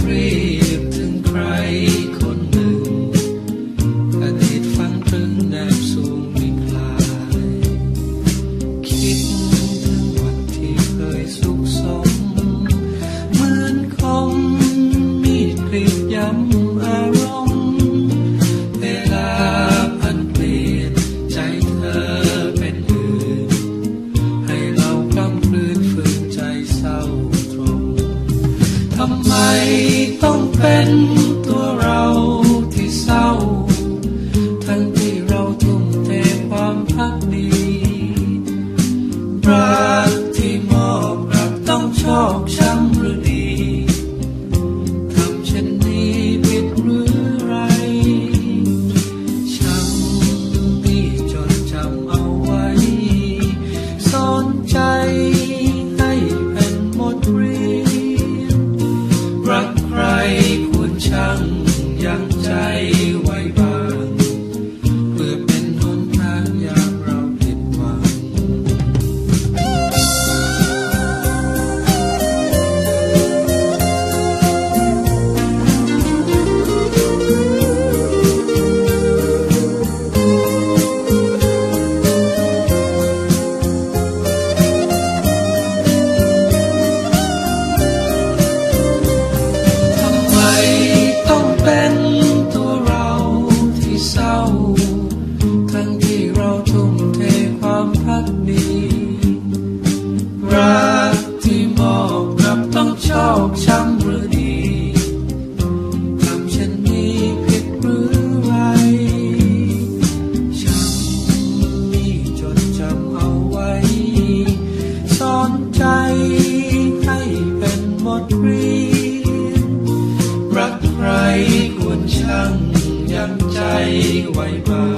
เปรียบถึงใครคนหนึ่งอดีตฟังตรึงแนบสู ทำไมต้องเป็นตัวเราที่เศร้า ทั้งที่เราทุ่มเทความพักดีปราังใจไหวมา